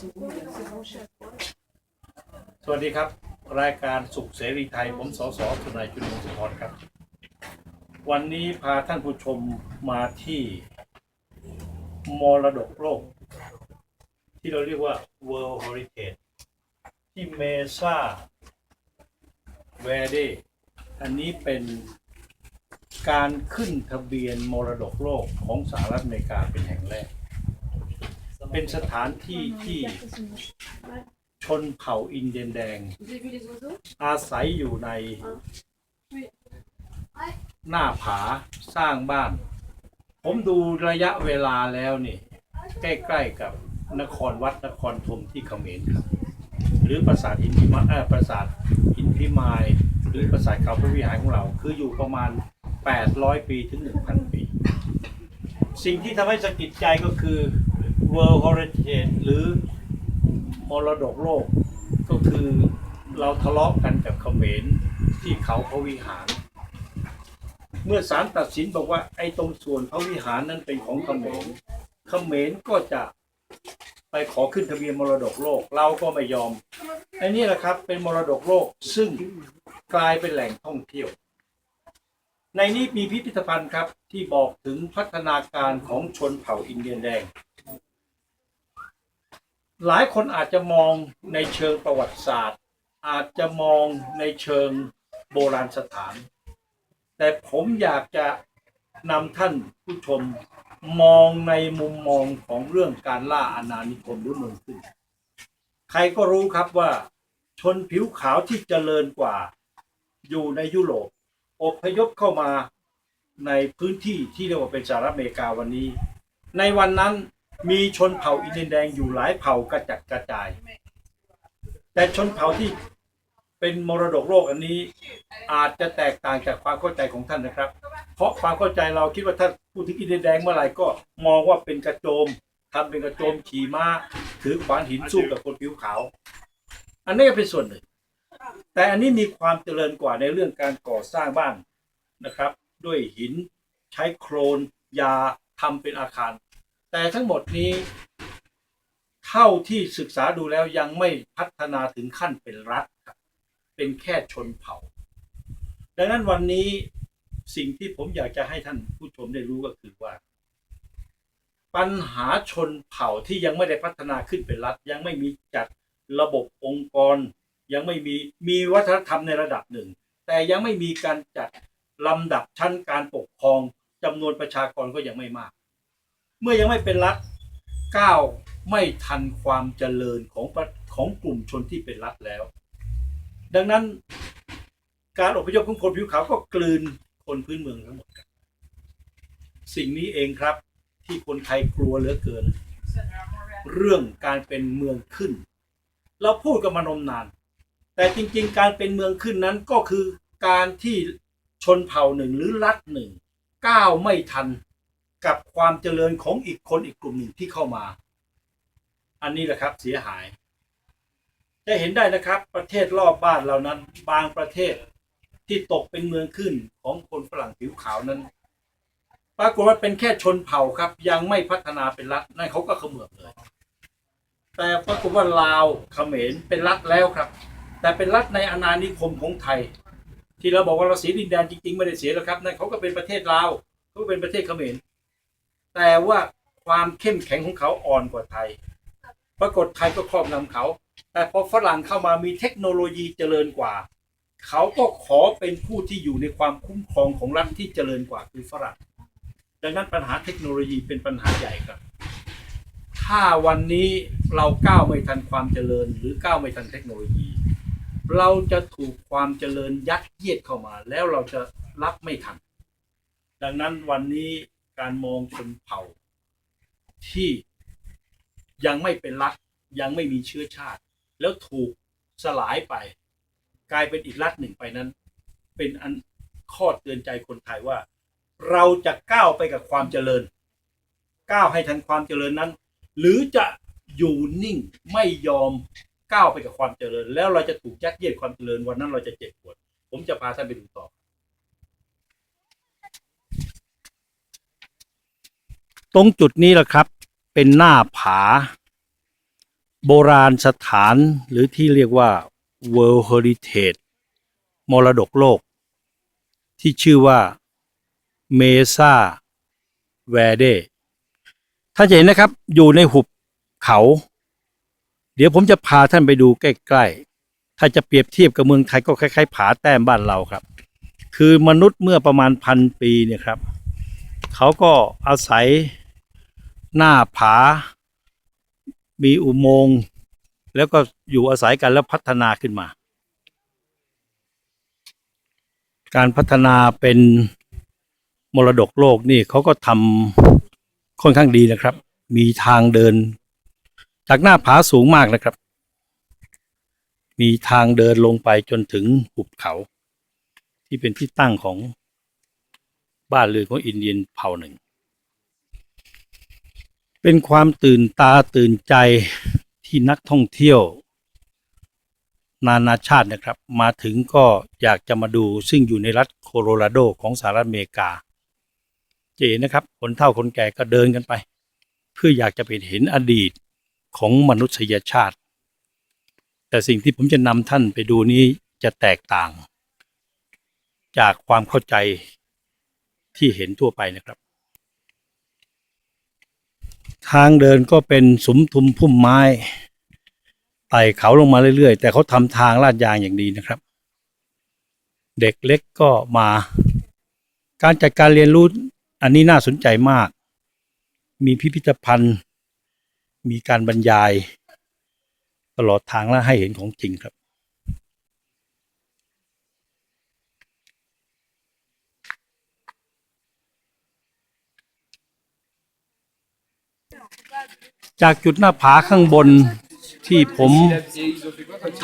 สวัสดีครับ รายการสุขเสรีไทย ผมสสทนายจุลมงคลพรครับ วันนี้พาท่านผู้ชมมาที่มรดกโลก ที่เราเรียกว่า World Heritage ที่เมซาเวเดอันนี้เป็นการขึ้นทะเบียนมรดกโลกของสหรัฐอเมริกาเป็นแห่งแรก เป็นสถานที่ที่ชนเผ่าอินเดียนแดง อาศัยอยู่ในหน้าผาสร้างบ้าน ผมดูระยะเวลาแล้วนี่ ใกล้ๆกับนครวัดนครธมที่เขมรครับ หรือปราสาทหินพิมาปราสาทหินพิมาย หรือปราสาทเขาพระวิหารของเรา คืออยู่ประมาณ 800 ปีถึง 1,000 ปี สิ่งที่ทำให้สะกิดใจก็คือ World Heritage หรือมรดกโลก ก็คือเราทะเลาะกันกับเขมรที่เขาพระวิหาร เมื่อศาลตัดสินบอกว่าไอ้ตรงส่วนพระวิหารนั้นเป็นของเขมรเขมรก็จะไปขอขึ้นทะเบียนมรดกโลก เราก็ไม่ยอมไอ้นี่แหละครับเป็นมรดกโลกซึ่งกลายเป็นแหล่งท่องเที่ยว ในนี้มีพิพิธภัณฑ์ครับที่บอกถึงพัฒนาการของชนเผ่าอินเดียนแดง หลายคนอาจจะมองในเชิงประวัติศาสตร์ อาจจะมองในเชิงโบราณสถาน แต่ผมอยากจะนำท่านผู้ชมมองในมุมมองของเรื่องการล่าอาณานิคมหรือเมืองขึ้น ใครก็รู้ครับว่า ชนผิวขาวที่เจริญกว่า อยู่ในยุโรปอพยพเข้ามาในพื้นที่ที่เรียกว่าเป็นสหรัฐอเมริกาวันนี้ ในวันนั้น มีชนเผ่าอินเดียนแดงอยู่หลายเผ่ากระจัดกระจาย แต่ชนเผ่าที่เป็นมรดกโลกอันนี้อาจจะแตกต่างจากความเข้าใจของท่านนะครับ เพราะความเข้าใจเราคิดว่าถ้าพูดถึงอินเดียนแดงเมื่อไหร่ก็มองว่าเป็นกระโจมทำเป็นกระโจมขี่ม้าถือขวานหินสู้กับคนผิวขาว อันนี้ก็เป็นส่วนหนึ่ง แต่อันนี้มีความเจริญกว่าในเรื่องการก่อสร้างบ้านนะครับ ด้วยหินใช้โครนยาทำเป็นอาคาร แต่ทั้งหมดนี้เท่าที่ศึกษาดูแล้วยังไม่พัฒนาถึงขั้นเป็นรัฐครับ เป็นแค่ชนเผ่า ดังนั้นวันนี้สิ่งที่ผมอยากจะให้ท่านผู้ชมได้รู้ก็คือว่า ปัญหาชนเผ่าที่ยังไม่ได้พัฒนาขึ้นเป็นรัฐ ยังไม่มีจัดระบบองค์กร ยังไม่มีมีวัฒนธรรมในระดับหนึ่ง แต่ยังไม่มีการจัดลำดับชั้นการปกครองจำนวนประชากรก็ยังไม่มาก เมื่อยังไม่เป็นรัฐก้าวไม่ทันความเจริญของของกลุ่มชนที่เป็นรัฐแล้ว ดังนั้น การอพยพของคนผิวขาวก็กลืนคนพื้นเมืองทั้งหมดสิ่งนี้เองครับที่คนไทยกลัวเหลือเกิน เรื่องการเป็นเมืองขึ้น เราพูดกันมานมนาน แต่จริงๆ การเป็นเมืองขึ้นนั้นก็คือการที่ชนเผ่าหนึ่งหรือรัฐหนึ่งก้าวไม่ทัน กับความเจริญของอีกคนอีกกลุ่มหนึ่งที่เข้ามา อันนี้แหละครับเสียหาย จะเห็นได้นะครับ ประเทศรอบบ้านเรานั้น บางประเทศที่ตกเป็นเมืองขึ้นของคนฝรั่งผิวขาวนั้น ปรากฏว่าเป็นแค่ชนเผ่าครับ ยังไม่พัฒนาเป็นรัฐนั่นเขาก็เขมือบเลย แต่ปรากฏว่าลาวเขมรเป็นรัฐแล้วครับ แต่เป็นรัฐในอาณานิคมของไทย ที่เราบอกว่าเราเสียดินแดนจริงๆไม่ได้เสียแล้วครับนั่นเขาก็เป็นประเทศลาวเขาก็เป็นประเทศเขมร แต่ว่าความเข้มแข็งของเขาอ่อนกว่าไทย ปรากฏไทยก็ครอบงำเขา แต่พอฝรั่งเข้ามามีเทคโนโลยีเจริญกว่า เขาก็ขอเป็นผู้ที่อยู่ในความคุ้มครองของรัฐที่เจริญกว่าคือฝรั่ง ดังนั้นปัญหาเทคโนโลยีเป็นปัญหาใหญ่ครับ ถ้าวันนี้เราก้าวไม่ทันความเจริญ หรือก้าวไม่ทันเทคโนโลยี เราจะถูกความเจริญยัดเยียดเข้ามา แล้วเราจะรับไม่ทัน ดังนั้นวันนี้ การมองชนเผ่า ที่ยังไม่เป็นรัฐยังไม่มีเชื้อชาติ แล้วถูกสลายไป กลายเป็นอีกรัฐหนึ่งไปนั้น เป็นอันข้อเตือนใจคนไทยว่า เราจะก้าวไปกับความเจริญ ก้าวให้ทันความเจริญนั้น หรือจะอยู่นิ่งไม่ยอมก้าวไปกับความเจริญ แล้วเราจะถูกยัดเยียดความเจริญวันนั้นเราจะเจ็บปวด ผมจะพาท่านไปดูต่อ ตรงจุดนี้แหละครับ เป็นหน้าผา โบราณสถานหรือที่เรียกว่า World Heritage มรดกโลก ที่ชื่อว่าเมซาแวเดท่านจะเห็นนะครับอยู่ในหุบเขา เดี๋ยวผมจะพาท่านไปดูใกล้ๆ ถ้าจะเปรียบเทียบกับเมืองไทยก็คล้ายๆ ผาแต้มบ้านเราครับ คือมนุษย์เมื่อประมาณพันปีเนี่ยครับ เขาก็อาศัย หน้าผา มีอุโมงค์แล้วก็อยู่อาศัยกันแล้วพัฒนาขึ้นมา การพัฒนาเป็นมรดกโลกนี่เขาก็ทำค่อนข้างดีนะครับ มีทางเดิน จากหน้าผาสูงมากนะครับ มีทางเดินลงไปจนถึงหุบเขา ที่เป็นที่ตั้งของบ้านเรือนของอินเดียนเผ่าหนึ่ง เป็นความตื่นตาตื่นใจที่นักท่องเที่ยว นานาชาตินะครับ มาถึงก็อยากจะมาดูซึ่งอยู่ในรัฐโคโลราโดของสหรัฐอเมริกา เจนะครับคนเฒ่าคนแก่ก็เดินกันไป เพื่ออยากจะไปเห็นอดีตของมนุษยชาติ แต่สิ่งที่ผมจะนำท่านไปดูนี้จะแตกต่าง จากความเข้าใจที่เห็นทั่วไปนะครับ ทางเดินก็เป็นสุมทุมพุ่มไม้ไต่เขาลงมาเรื่อยๆ แต่เขาทำทางลาดยางอย่างดีนะครับ เด็กเล็กก็มา การจัดการเรียนรู้อันนี้น่าสนใจมาก มีพิพิธภัณฑ์ มีการบรรยาย ตลอดทางและให้เห็นของจริงครับ จากจุดหน้าผาข้างบนที่ผม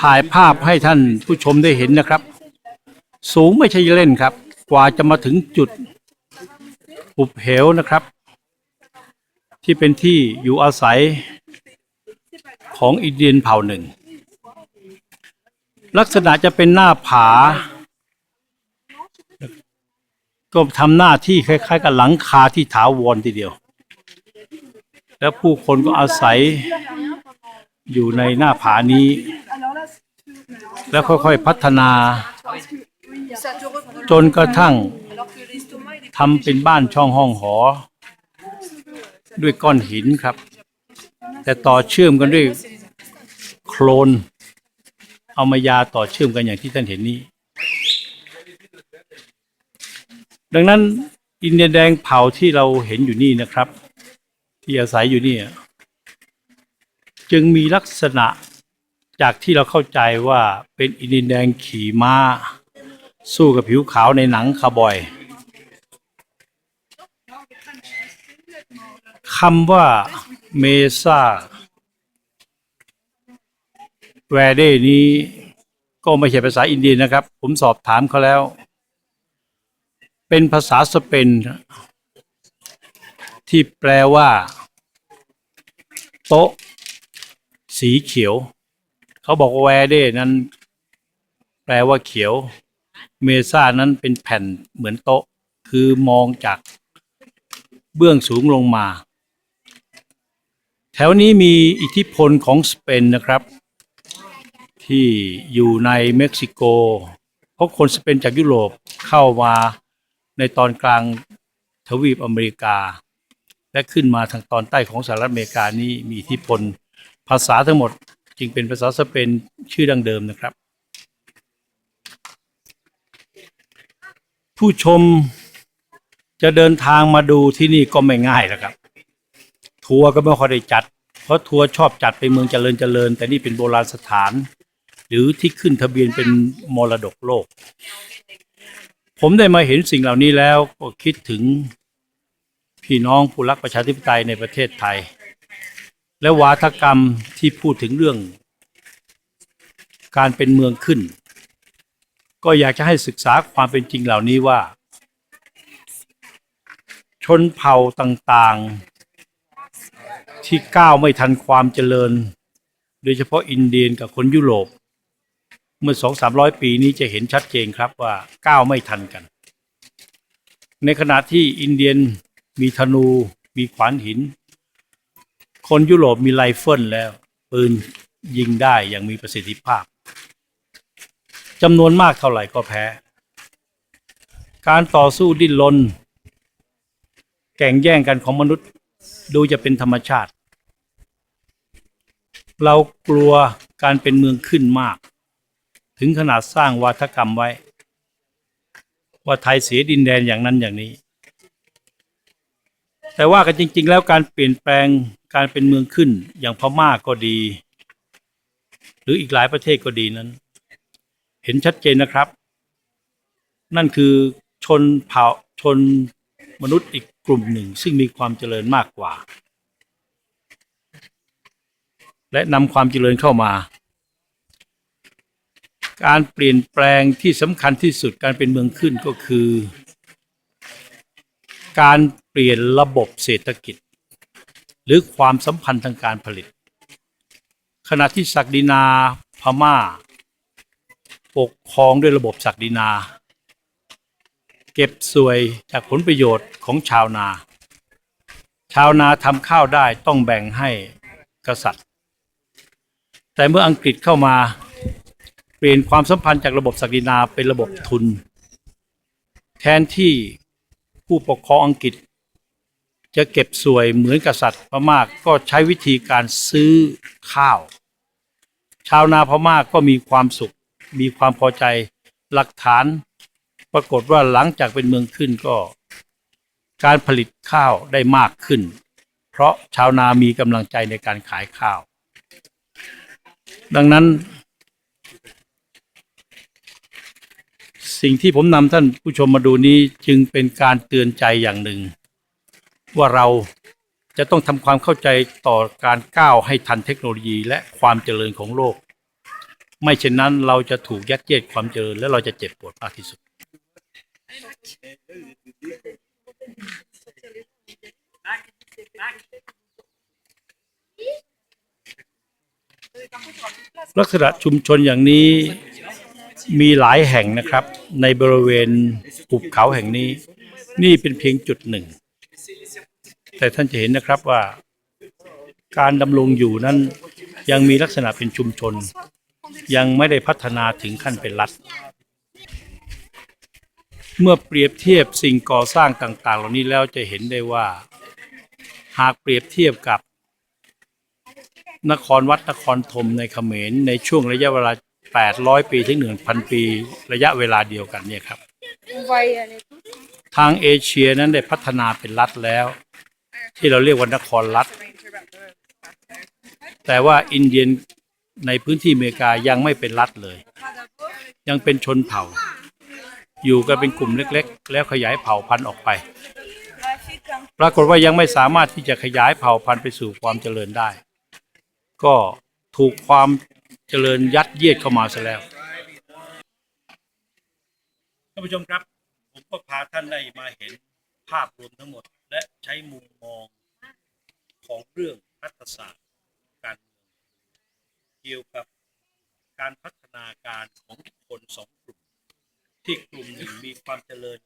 ถ่ายภาพให้ท่านผู้ชมได้เห็นนะครับ สูงไม่ใช่เล่นครับ กว่าจะมาถึงจุดหุบเหวนะครับ ที่เป็นที่อยู่อาศัยของอินเดียนเผ่าหนึ่ง ลักษณะจะเป็นหน้าผา ก็ทำหน้าที่คล้ายๆ กับหลังคาที่ถาวรทีเดียว แล้วผู้คนก็อาศัยอยู่ในหน้าผานี้ แล้วค่อยๆพัฒนา จนกระทั่งทำเป็นบ้านช่องห้องหอ ด้วยก้อนหินครับ แต่ต่อเชื่อมกันด้วยโคลน เอามายาต่อเชื่อมกันอย่างที่ท่านเห็นนี้ ดังนั้นอินเดียแดงเผาที่เราเห็นอยู่นี่นะครับ ที่อาศัยอยู่นี่จึงมีลักษณะจากที่เราเข้าใจว่าเป็นอินเดียแดงขี่ม้า สู้กับผิวขาวในหนังคาร์บอยคำว่าเมซาแวเดนี้ก็ไม่ใช่ภาษาอินเดียนะครับ ผมสอบถามเขาแล้ว เป็นภาษาสเปน ที่แปลว่า โต๊ะ สีเขียว เขาบอกว่าแวเดนั้น แปลว่าเขียว เมซ่านั้นเป็นแผ่นเหมือนโต๊ะ คือมองจากเบื้องสูงลงมา แถวนี้มีอิทธิพลของสเปนนะครับ ที่อยู่ในเม็กซิโก เพราะคนสเปนจากยุโรปเข้ามาในตอนกลางทวีปอเมริกา และขึ้นมาทางตอนใต้ของสหรัฐอเมริกานี้มีอิทธิพล ภาษาทั้งหมดจึงเป็นภาษาสเปนชื่อดังเดิมนะครับ ผู้ชมจะเดินทางมาดูที่นี่ก็ไม่ง่ายแล้วครับ ทัวร์ก็ไม่ค่อยได้จัด เพราะทัวร์ชอบจัดไปเมืองเจริญเจริญ แต่นี่เป็นโบราณสถาน หรือที่ขึ้นทะเบียนเป็นมรดกโลก ผมได้มาเห็นสิ่งเหล่านี้แล้วก็คิดถึง พี่น้องผู้รักประชาธิปไตยในประเทศไทย และวาทกรรมที่พูดถึงเรื่อง การเป็นเมืองขึ้น ก็อยากจะให้ศึกษาความเป็นจริงเหล่านี้ว่า ชนเผ่าต่างๆ ที่ก้าวไม่ทันความเจริญ โดยเฉพาะอินเดียนกับคนยุโรป เมื่อสองสามร้อยปีนี้จะเห็นชัดเจนครับว่าก้าวไม่ทันกัน ในขณะที่อินเดียน มีธนู มีขวานหิน คนยุโรปมีไรเฟิลแล้ว ปืนยิงได้อย่างมีประสิทธิภาพจำนวนมากเท่าไหร่ก็แพ้ การต่อสู้ดิ้นรนแข่งแย่งกันของมนุษย์ดูจะเป็นธรรมชาติ เรากลัวการเป็นเมืองขึ้นมาก ถึงขนาดสร้างวาทกรรมไว้ ว่าไทยเสียดินแดนอย่างนั้นอย่างนี้ แต่ว่ากันจริง ๆ แล้วการเปลี่ยนแปลงการเป็นเมืองขึ้นอย่างพม่าก็ดี หรืออีกหลายประเทศก็ดีนั้น เห็นชัดเจนนะครับ นั่นคือชนเผ่าชนมนุษย์อีกกลุ่มหนึ่ง ซึ่งมีความเจริญมากกว่า และนำความเจริญเข้ามา การเปลี่ยนแปลงที่สำคัญที่สุดการเป็นเมืองขึ้นก็คือ การเปลี่ยนระบบเศรษฐกิจ หรือความสัมพันธ์ทางการผลิต ขณะที่ศักดินาพม่า ปกครองด้วยระบบศักดินา เก็บสวยจากผลประโยชน์ของชาวนา ชาวนาทำข้าวได้ต้องแบ่งให้กษัตริย์ แต่เมื่ออังกฤษเข้ามาเปลี่ยนความสัมพันธ์จากระบบศักดินาเป็นระบบทุน แทนที่ ผู้ปกครองอังกฤษ จะเก็บสวยเหมือนกษัตริย์พม่าก็ใช้วิธีการซื้อข้าว ชาวนาพม่าก็มีความสุข มีความพอใจหลักฐาน ปรากฏว่าหลังจากเป็นเมืองขึ้นก็ การผลิตข้าวได้มากขึ้น เพราะชาวนามีกำลังใจในการขายข้าว ดังนั้น สิ่งที่ผมนำท่านผู้ชมมาดูนี้จึงเป็นการเตือนใจอย่างหนึ่ง ว่าเราจะต้องทำความเข้าใจต่อการก้าวให้ทันเทคโนโลยีและความเจริญของโลก ไม่เช่นนั้นเราจะถูกยัดเยียดความเจริญและเราจะเจ็บปวดมากที่สุด ลักษณะชุมชนอย่างนี้มีหลายแห่งนะครับ ในบริเวณหุบเขาแห่งนี้ นี่เป็นเพียงจุดหนึ่ง แต่ท่านจะเห็นนะครับว่า การดำรงอยู่นั้นยังมีลักษณะเป็นชุมชน ยังไม่ได้พัฒนาถึงขั้นเป็นรัฐ เมื่อเปรียบเทียบสิ่งก่อสร้างต่าง ๆ เหล่านี้แล้วจะเห็นได้ว่า หากเปรียบเทียบกับนครวัดนครธมในเขมรในช่วงระยะเวลา 800 ปีถึง 1,000 ปีระยะเวลาเดียวกันเนี่ยครับทางเอเชียนั้นได้พัฒนาเป็นรัฐแล้ว ที่เราเรียกว่านครรัฐ แต่ว่าอินเดียนในพื้นที่อเมริกายังไม่เป็นรัฐเลย ยังเป็นชนเผ่า อยู่กันเป็นกลุ่มเล็กๆ แล้วขยายเผ่าพันธุ์ออกไป ปรากฏว่ายังไม่สามารถที่จะขยายเผ่าพันธุ์ไปสู่ความเจริญได้ ก็ถูกความ เจริญยัดเยียดเข้ามาซะแล้วท่านผู้ชมครับ ผมก็พาท่านได้มาเห็นภาพรวมทั้งหมด และใช้มุมมองของเรื่องรัฐศาสตร์การเมืองเกี่ยวกับการพัฒนาการของคนสองกลุ่ม ที่กลุ่มหนึ่งมีความเจริญ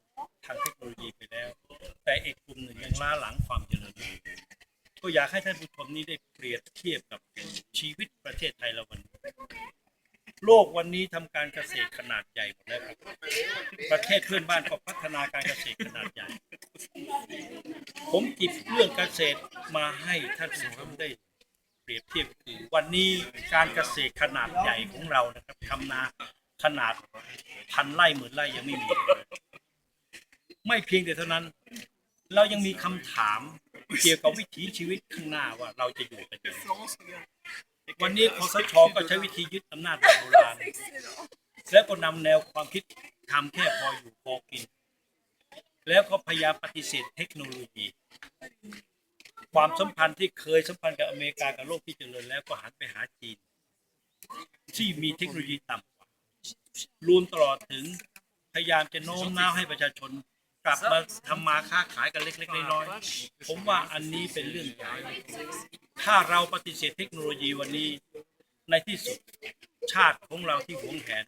ทางเทคโนโลยีไปแล้ว แต่อีกกลุ่มหนึ่งยังล้าหลังความเจริญอยู่ก็อยากให้ท่านผู้ชมนี้ได้เปรียบเทียบกับชีวิตประเทศไทยเราวันนี้ โลกวันนี้ทำการเกษตรขนาดใหญ่หมดแล้วครับประเทศเพื่อนบ้านก็พัฒนาการเกษตรขนาดใหญ่ ผมจิบเรื่องเกษตรมาให้ท่านผู้ชมได้เปรียบเทียบคือวันนี้การเกษตรขนาดใหญ่ของเรานะครับทำนาขนาดพันไร่หมื่นไร่ยังไม่มี ไม่เพียงแต่เท่านั้น เรายังมีคำถามเกี่ยวกับวิถีชีวิตข้างหน้าว่าเราจะอยู่กันยังไง วันนี้คอสชก็ใช้วิธียึดอำนาจแบบโบราณ แล้วก็นำแนวความคิดทำแค่พออยู่พอกิน แล้วก็พยายามปฏิเสธเทคโนโลยี ความสัมพันธ์ที่เคยสัมพันธ์กับอเมริกากับโลกที่เจริญแล้วก็หันไปหาจีน ที่มีเทคโนโลยีต่ำกว่ารวมตลอดถึงพยายามจะโน้มน้าวให้ประชาชน กลับมาทำมาค้าขายกันเล็กๆน้อยๆผมว่าอันนี้เป็นเรื่องใหญ่ถ้าเราปฏิเสธเทคโนโลยีวันนี้ ในที่สุดชาติของเราที่หวงแหน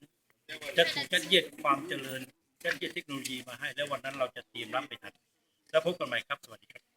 จะถูกยัดเยียดความเจริญยัดเยียดเทคโนโลยีมาให้ แล้ววันนั้นเราจะเตรียมรับไปทัน แล้วพบกันใหม่ครับ สวัสดีครับ